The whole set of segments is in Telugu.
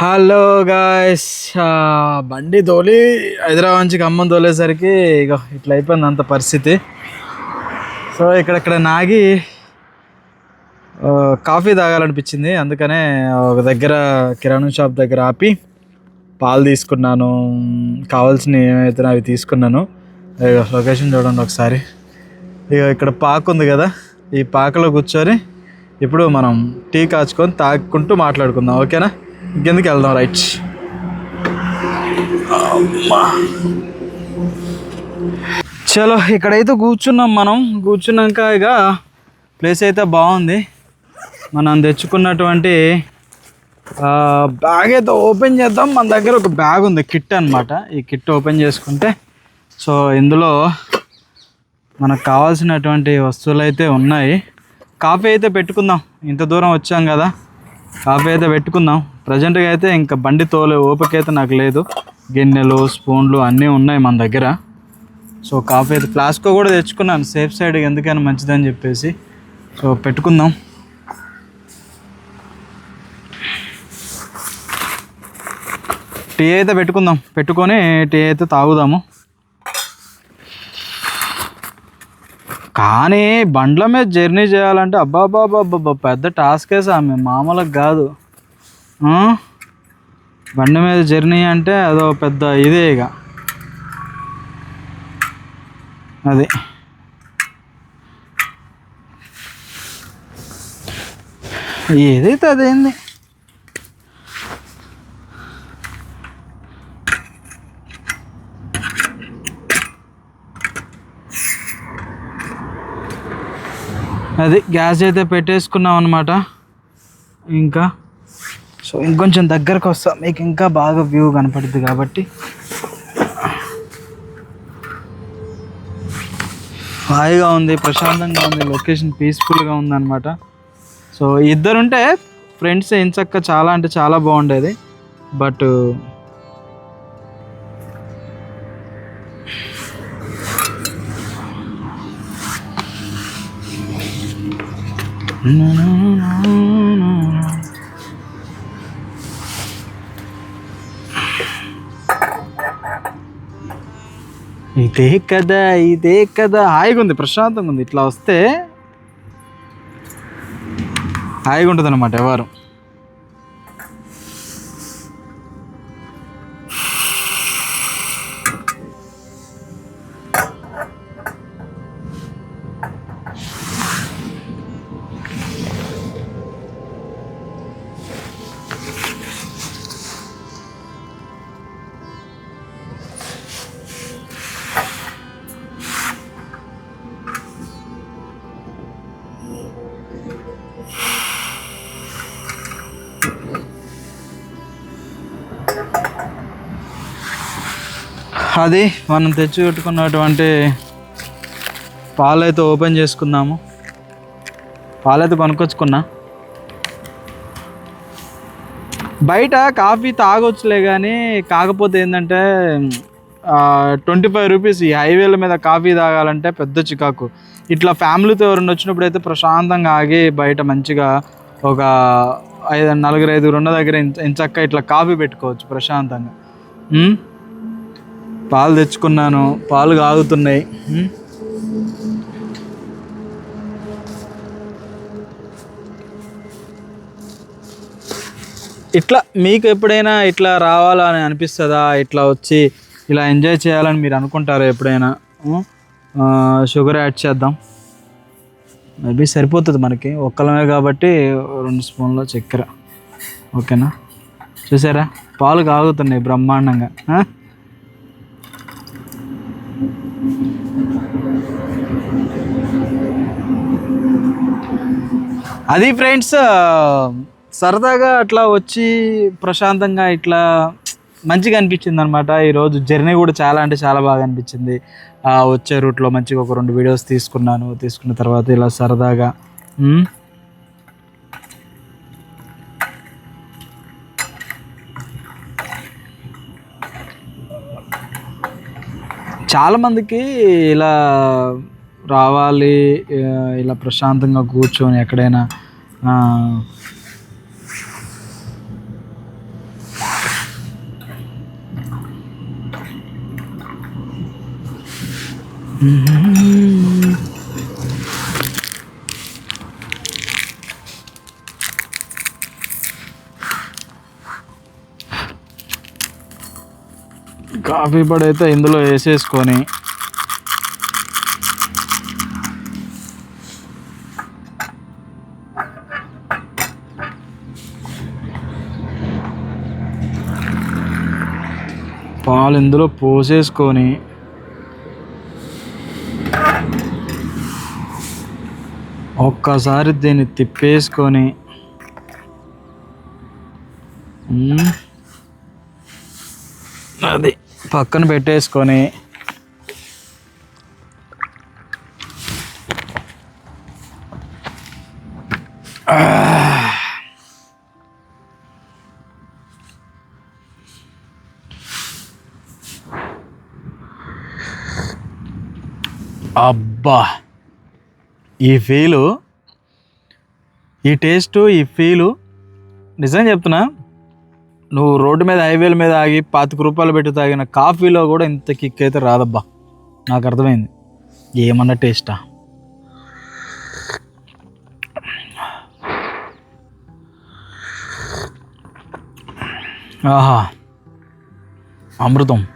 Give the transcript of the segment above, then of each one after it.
హలో గాయస్ బండి తోలి హైదరాబాద్ నుంచి ఖమ్మం తోలేసరికి ఇక ఇట్లా అయిపోయింది అంత పరిస్థితి. సో ఇక్కడక్కడ నాగి కాఫీ తాగాలనిపించింది. అందుకనే ఒక దగ్గర కిరాణా షాప్ దగ్గర ఆపి పాలు తీసుకున్నాను. కావాల్సినవి ఏమైతే అవి తీసుకున్నాను. లొకేషన్ చూడండి ఒకసారి. ఇక ఇక్కడ పాక్ ఉంది కదా ఈ పాకలో కూర్చొని ఇప్పుడు మనం టీ కాచుకొని తాగుకుంటూ మాట్లాడుకుందాం. ఓకేనా? ఇంకెందుకు వెళ్దాం రైట్ చలో ఇక్కడైతే కూర్చున్నాం మనం. కూర్చున్నాక ఇక ప్లేస్ అయితే బాగుంది. మనం తెచ్చుకున్నటువంటి బ్యాగ్ అయితే ఓపెన్ చేద్దాం. మన దగ్గర ఒక బ్యాగ్ ఉంది కిట్ అన్నమాట. ఈ కిట్ ఓపెన్ చేసుకుంటే సో ఇందులో మనకు కావాల్సినటువంటి వస్తువులు అయితే ఉన్నాయి. కాఫీ అయితే పెట్టుకుందాం. ఇంత దూరం వచ్చాం కదా. కాఫీ అయితే పెట్టుకుందాం. ప్రజెంట్గా అయితే ఇంకా బండి తోలే ఓపిక అయితే నాకు లేదు. గిన్నెలు స్పూన్లు అన్నీ ఉన్నాయి మన దగ్గర. సో కాఫీ అయితే ఫ్లాస్కో కూడా తెచ్చుకున్నాను. సేఫ్ సైడ్ ఎందుకైనా మంచిదని చెప్పేసి. సో పెట్టుకుందాం. టీ అయితే పెట్టుకుందాం. పెట్టుకొని టీ అయితే తాగుదాము. కానీ బండ్ల మీద జర్నీ చేయాలంటే అబ్బాబాబాబ్బా పెద్ద టాస్కే మేము మామూలుగా కాదు. బండి మీద జర్నీ అంటే అదో పెద్ద ఇదే ఇక. అది. ఏదైతే అదేంది. అది గ్యాస్ అయితే పెట్టేసుకున్నాం అనమాట ఇంకా సో ఇంకొంచెం దగ్గరకు వస్తాం. మీకు ఇంకా బాగా వ్యూ కనపడుద్ది కాబట్టి. హాయిగా ఉంది ప్రశాంతంగా ఉంది లొకేషన్ పీస్ఫుల్గా ఉందన్నమాట. సో ఇద్దరుంటే ఫ్రెండ్స్ ఎంచక్క చాలా అంటే చాలా బాగుండేది. బట్ ఇదే కదా ఇదే కదా. హాయిగా ఉంది ప్రశాంతంగా ఉంది. ఇట్లా వస్తే హాయిగా ఉంటుంది అనమాట ఎవరు? అది మనం తెచ్చి పెట్టుకున్నటువంటి పాలైతే ఓపెన్ చేసుకున్నాము పాలైతే కొనుక్కొచ్చుకున్నా బయట కాఫీ తాగొచ్చులే కానీ కాకపోతే ఏంటంటే ట్వంటీ ఫైవ్ రూపీస్ ఈ హైవేల మీద కాఫీ తాగాలంటే పెద్ద చికాకు. ఇట్లా ఫ్యామిలీతో ఎవరైనా వచ్చినప్పుడు అయితే ప్రశాంతంగా ఆగి బయట మంచిగా ఒక ఐదు నలుగురు ఐదుగురు ఉన్న దగ్గర ఇంచక్క ఇట్లా కాఫీ పెట్టుకోవచ్చు ప్రశాంతంగా. పాలు తెచ్చుకున్నాను. పాలు కాగుతున్నాయి. ఇట్లా మీకు ఎప్పుడైనా ఇట్లా రావాలని అనిపిస్తుందా? ఇట్లా వచ్చి ఇలా ఎంజాయ్ చేయాలని మీరు అనుకుంటారా ఎప్పుడైనా? షుగర్ యాడ్ చేద్దాం. మేబీ సరిపోతుంది మనకి. ఒక్కలమే కాబట్టి రెండు స్పూన్ల చక్కెర. ఓకేనా? చూసారా? పాలు కాగుతున్నాయి బ్రహ్మాండంగా? అది ఫ్రెండ్స్ సరదాగా అట్లా వచ్చి ప్రశాంతంగా ఇట్లా మంచిగా అనిపించింది అనమాట ఈరోజు జర్నీ కూడా చాలా అంటే చాలా బాగా అనిపించింది. వచ్చే రూట్లో మంచిగా ఒక రెండు వీడియోస్ తీసుకున్నాను. తీసుకున్న తర్వాత ఇలా సరదాగా చాలామందికి ఇలా రావాలి ఇలా ప్రశాంతంగా కూర్చొని ఎక్కడైనా Mm-hmm. కాఫీ పొడి అయితే ఇందులో వేసేసుకొని పాలు ఇందులో పోసేసుకొని ఒక్కసారి దీన్ని తిప్పేసుకొని అది. పక్కన పెట్టేసుకొని అబ్బా ఈ ఫీలు ఈ టేస్ట్ ఈ ఫీలు నిజం చెప్తున్నా? నువ్వు రోడ్డు మీద హైవేల మీద ఆగి పాతిక రూపాయలు పెట్టి తాగిన కాఫీలో కూడా ఇంత కిక్ అయితే రాదబ్బా. నాకు అర్థమైంది. ఏమన్నా టేస్టా? ఆహా. అమృతం.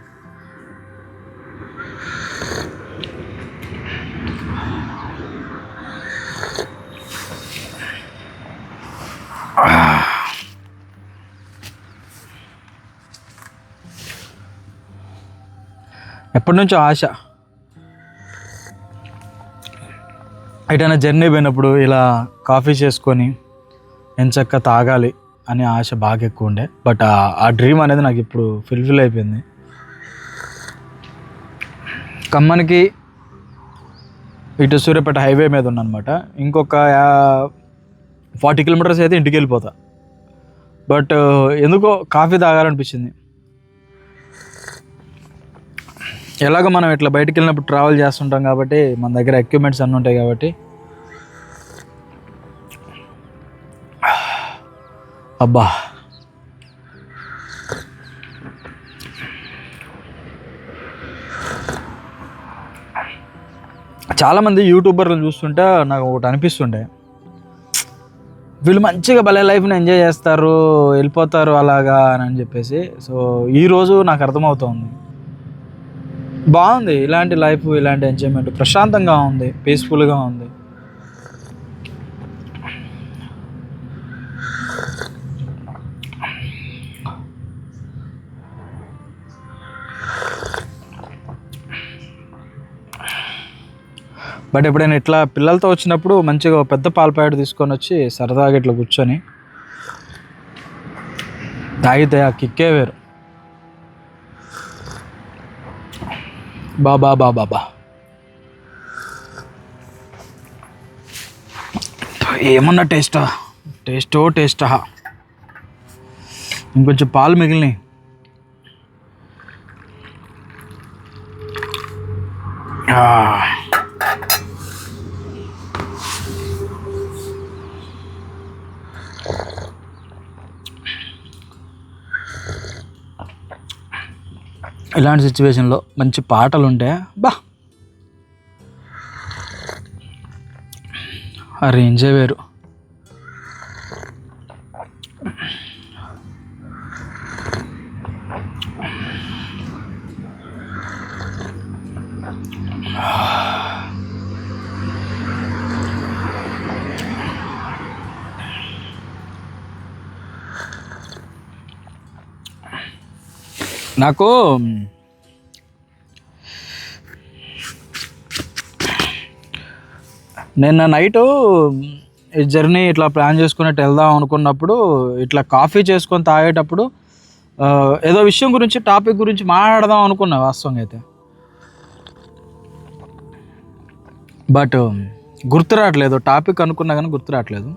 ఎప్పటి నుంచో ఆశ. ఎటైనా జర్నీ పోయినప్పుడు ఇలా కాఫీ చేసుకొని ఎంచక్క తాగాలి అనే ఆశ బాగా ఎక్కువ ఉండే. బట్ ఆ- డ్రీమ్ అనేది నాకు ఇప్పుడు ఫుల్ఫిల్ అయిపోయింది. ఖమ్మానికి ఇటు సూర్యాపేట హైవే మీద ఉన్నమాట ఇంకొక ఫార్టీ కిలోమీటర్స్ అయితే ఇంటికి వెళ్ళిపోతా. బట్ ఎందుకో కాఫీ తాగాలనిపించింది. ఎలాగో మనం ఇట్లా బయటికి వెళ్ళినప్పుడు ట్రావెల్ చేస్తుంటాం కాబట్టి మన దగ్గర ఎక్విప్మెంట్స్ అన్నీ ఉంటాయి కాబట్టి. అబ్బా. చాలామంది యూట్యూబర్లు చూస్తుంటే నాకు ఒకటి అనిపిస్తుండే. వీళ్ళు మంచిగా భలే లైఫ్ని ఎంజాయ్ చేస్తారు వెళ్ళిపోతారు అలాగా అని చెప్పేసి. సో ఈరోజు నాకు అర్థమవుతోంది. బాగుంది. ఇలాంటి లైఫ్ ఇలాంటి ఎంజాయ్మెంట్ ప్రశాంతంగా ఉంది పీస్ఫుల్గా ఉంది. బట్ ఎప్పుడైనా ఇట్లా పిల్లలతో వచ్చినప్పుడు మంచిగా పెద్ద పాల ప్యాకెట్ తీసుకొని వచ్చి సరదాగా ఇట్లా కూర్చొని తాగితే ఆ కిక్కే వేరు. బాబా బాబా బా ఏమన్నా టేస్టా? టేస్టో టేస్టా? ఇంకొంచెం పాలు మిగిలినాయి. Ah. ఇలాంటి సిచ్యువేషన్లో మంచి పాటలు ఉంటే బా. ఆ రేంజే వేరు. నాకు నిన్న నైటు జర్నీ ఇట్లా ప్లాన్ చేసుకున్నట్టు వెళ్దాం అనుకున్నప్పుడు ఇట్లా కాఫీ చేసుకొని తాగేటప్పుడు ఏదో విషయం గురించి టాపిక్ గురించి మాట్లాడదాం అనుకున్నా వాస్తవంగా అయితే. బట్ గుర్తు రావట్లేదు టాపిక్ అనుకున్నా కానీ గుర్తు రావట్లేదు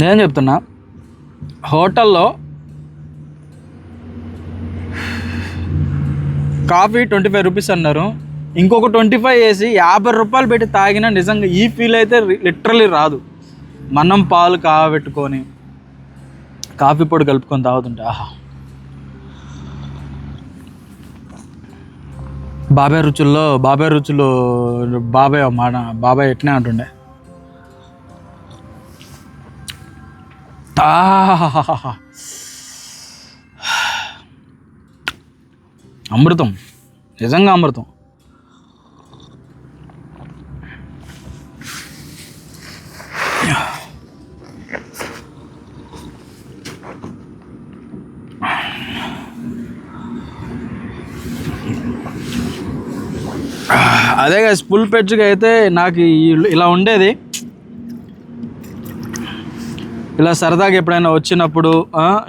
నేను చెప్తున్నా హోటల్లో కాఫీ ట్వంటీ ఫైవ్ రూపీస్ అన్నారు. ఇంకొక ట్వంటీ ఫైవ్ వేసి యాభై రూపాయలు పెట్టి తాగినా నిజంగా ఈ ఫీల్ అయితే లిటరలీ రాదు. మనం పాలు కాగబెట్టుకొని కాఫీ పొడి కలుపుకొని తాగుతుంటే ఆహా. బాబాయ్ రుచుల్లో బాబాయ్ రుచులు బాబాయ్ మాట బాబాయ్ ఎట్నే అంటుండే? Ah. అమృతం. నిజంగా అమృతం. అదే కదా ఫుల్ పెచ్చుగా అయితే నాకు ఇలా ఉండేది. ఇలా సరదాగా ఎప్పుడైనా వచ్చినప్పుడు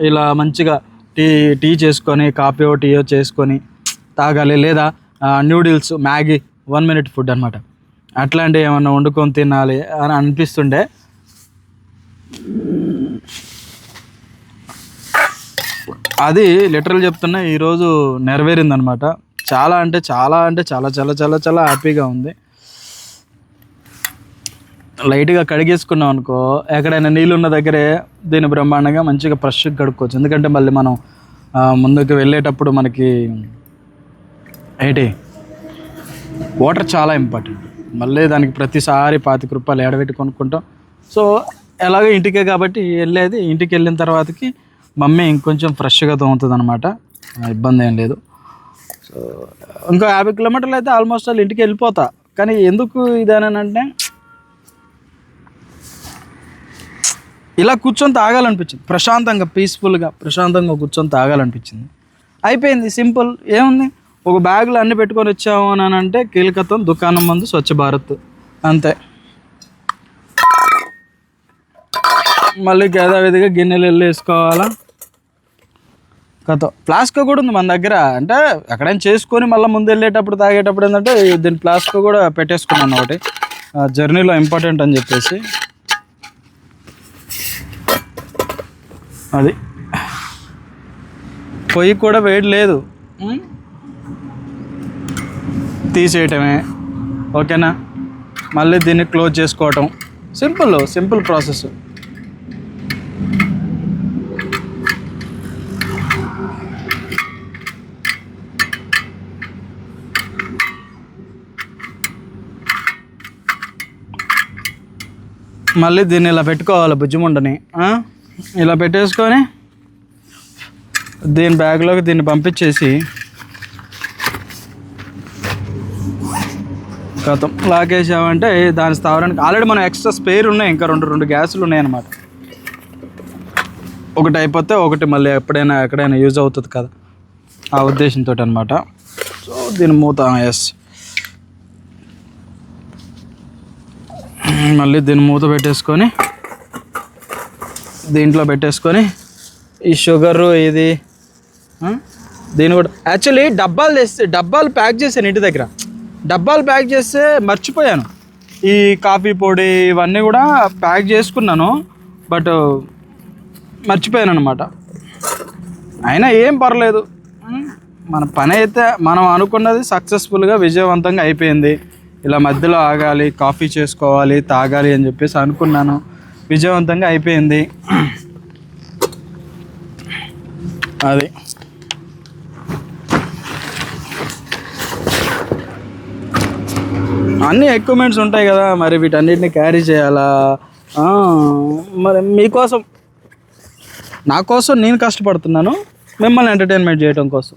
ఇలా మంచిగా టీ టీ చేసుకొని కాఫీయో టీయో చేసుకొని తాగాలి. లేదా noodles Maggi one minute food అనమాట అట్లాంటివి ఏమన్నా వండుకొని తినాలి అని అనిపిస్తుండే అది లిటరల్ చెప్తున్నా ఈరోజు నెరవేరిందనమాట చాలా అంటే చాలా అంటే చాలా చాలా చాలా చాలా హ్యాపీగా ఉంది. లైట్గా కడిగేసుకున్నాం అనుకో ఎక్కడైనా నీళ్ళు ఉన్న దగ్గరే దీన్ని బ్రహ్మాండంగా మంచిగా ఫ్రెష్గా కడుక్కోవచ్చు. ఎందుకంటే మళ్ళీ మనం ముందుకు వెళ్ళేటప్పుడు మనకి ఏంటి వాటర్ చాలా ఇంపార్టెంట్. మళ్ళీ దానికి ప్రతిసారి పాతిక రూపాయలు ఏడబెట్టి కొనుక్కుంటాం. సో ఎలాగో ఇంటికే కాబట్టి వెళ్ళేది ఇంటికి వెళ్ళిన తర్వాతకి మమ్మీ ఇంకొంచెం ఫ్రెష్గా తోముతుంది అనమాట ఇబ్బంది ఏం లేదు. సో ఇంకో యాభై కిలోమీటర్లు అయితే ఆల్మోస్ట్ వాళ్ళు ఇంటికి వెళ్ళిపోతా. కానీ ఎందుకు ఇదేనంటే ఇలా కూర్చొని తాగాలనిపించింది. ప్రశాంతంగా పీస్ఫుల్గా ప్రశాంతంగా కూర్చొని తాగాలనిపించింది. అయిపోయింది. సింపుల్. ఏముంది? ఒక బ్యాగులో అన్ని పెట్టుకొని వచ్చాము అని అంటే కీలకత్వం దుకాణం ముందు స్వచ్ఛ భారత్. అంతే. మళ్ళీ యథావిధిగా గిన్నెలు వెళ్ళి వేసుకోవాలా? కథ. ఫ్లాస్క్ కూడా ఉంది మన దగ్గర. అంటే ఎక్కడైనా చేసుకొని మళ్ళీ ముందు వెళ్ళేటప్పుడు తాగేటప్పుడు ఏంటంటే దీని ఫ్లాస్క్ కూడా పెట్టేసుకున్నాను ఒకటి. జర్నీలో ఇంపార్టెంట్ అని చెప్పేసి. అది. పొయ్యి కూడా వేడి లేదు. తీసేయటమే. ఓకేనా? మళ్ళీ దీన్ని క్లోజ్ చేసుకోవటం. Simple simple process. మళ్ళీ దీన్ని ఇలా పెట్టుకోవాలి బుజ్జిముండని? ఇలా పెట్టేసుకొని దీని బ్యాగ్లోకి దీన్ని పంపించేసి గతం లాగేసామంటే దాని స్థావరానికి ఆల్రెడీ మనం ఎక్స్ట్రా స్పేర్ ఉన్నాయి ఇంకా రెండు రెండు గ్యాసులు ఉన్నాయి అన్నమాట ఒకటి అయిపోతే ఒకటి మళ్ళీ ఎప్పుడైనా ఎక్కడైనా యూజ్ అవుతుంది కదా. ఆ ఉద్దేశంతో అనమాట సో దీని మూత ఎస్ మళ్ళీ దీన్ని మూత పెట్టేసుకొని దీంట్లో పెట్టేసుకొని ఈ షుగరు ఇది దీని కూడా యాక్చువల్లీ డబ్బాలు తెస్తే డబ్బాలు ప్యాక్ చేశాను ఇంటి దగ్గర. డబ్బాలు ప్యాక్ చేస్తే మర్చిపోయాను. ఈ కాఫీ పొడి ఇవన్నీ కూడా ప్యాక్ చేసుకున్నాను బట్ మర్చిపోయాను అనమాట అయినా ఏం పర్లేదు. మన పని అయితే మనం అనుకున్నది సక్సెస్ఫుల్గా విజయవంతంగా అయిపోయింది. ఇలా మధ్యలో ఆగాలి కాఫీ చేసుకోవాలి తాగాలి అని చెప్పేసి అనుకున్నాను. విజయవంతంగా అయిపోయింది. అది. అన్ని ఎక్విప్మెంట్స్ ఉంటాయి కదా మరి వీటన్నిటిని క్యారీ చేయాలా? మరి మీకోసం నా కోసం నేను కష్టపడుతున్నాను మిమ్మల్ని ఎంటర్టైన్మెంట్ చేయడం కోసం.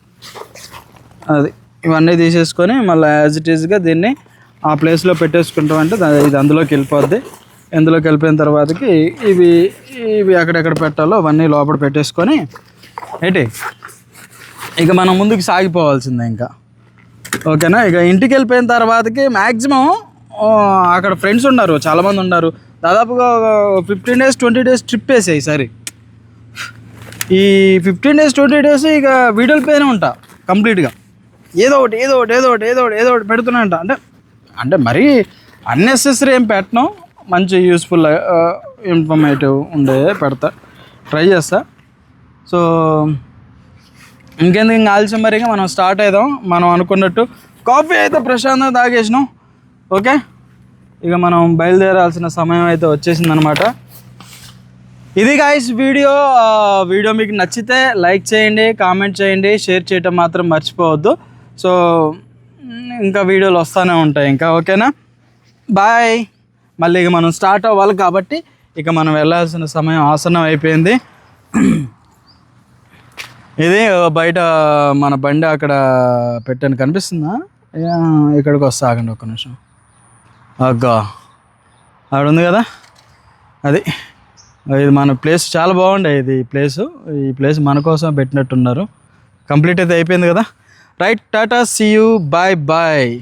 అది. ఇవన్నీ తీసేసుకొని మళ్ళీ యాజ్ ఇట్ ఈస్గా దీన్ని ఆ ప్లేస్లో పెట్టేసుకుంటాం అంటే ఇది అందులోకి వెళ్ళిపోద్ది. ఇందులోకి వెళ్ళిపోయిన తర్వాతకి ఇవి ఇవి ఎక్కడెక్కడ పెట్టాలో అవన్నీ లోపల పెట్టేసుకొని ఏంటి? ఇక మనం ముందుకు సాగిపోవాల్సిందే ఇంకా. ఓకేనా? ఇక ఇంటికి వెళ్ళిపోయిన తర్వాతకి మ్యాక్సిమం అక్కడ ఫ్రెండ్స్ ఉన్నారు చాలామంది ఉన్నారు. దాదాపుగా fifteen days twenty days trip వేసాయి ఈసారి. ఈ ఫిఫ్టీన్ డేస్ ట్వంటీ డేస్ ఇక వీడియోలపైనే ఉంటా కంప్లీట్గా. ఏదో ఒకటి ఏదో ఒకటి ఏదో ఒకటి ఏదో ఒకటి ఏదో ఒకటి పెడుతూనే అంటే అంటే మరీ అన్నెసెసరీ ఏం పెట్టను. మంచి యూస్ఫుల్ ఇన్ఫర్మేటివ్ ఉండే పెడతా. ట్రై చేస్తా. సో ఇంకెందుకు ఇంకా ఆలస్యం మరి ఇంకా మనం స్టార్ట్ అవుదాం మనం అనుకున్నట్టు కాఫీ అయితే ప్రశాంతంగా తాగేసినాం. ఓకే ఇక మనం బయలుదేరాల్సిన సమయం అయితే వచ్చేసిందనమాట ఇది గాయస్ వీడియో వీడియో మీకు నచ్చితే లైక్ చేయండి కామెంట్ చేయండి షేర్ చేయటం మాత్రం మర్చిపోవద్దు. సో ఇంకా వీడియోలు వస్తూనే ఉంటాయి ఇంకా ఓకేనా బాయ్ మళ్ళీ ఇక మనం స్టార్ట్ అవ్వాలి కాబట్టి ఇక మనం వెళ్ళాల్సిన సమయం ఆసనం అయిపోయింది. ఇది బయట మన బండి అక్కడ పెట్టాను. కనిపిస్తుందా? ఇక్కడికి వస్తా ఆగండి ఒక్క నిమిషం. అగ్గా. ఆవిడ ఉంది కదా? అది. ఇది మన ప్లేస్ చాలా బాగుండే ఇది ప్లేసు ప్లేస్. ఈ ప్లేస్ మన కోసం పెట్టినట్టున్నారు. కంప్లీట్ అయితే అయిపోయింది కదా? Right tata see you bye bye.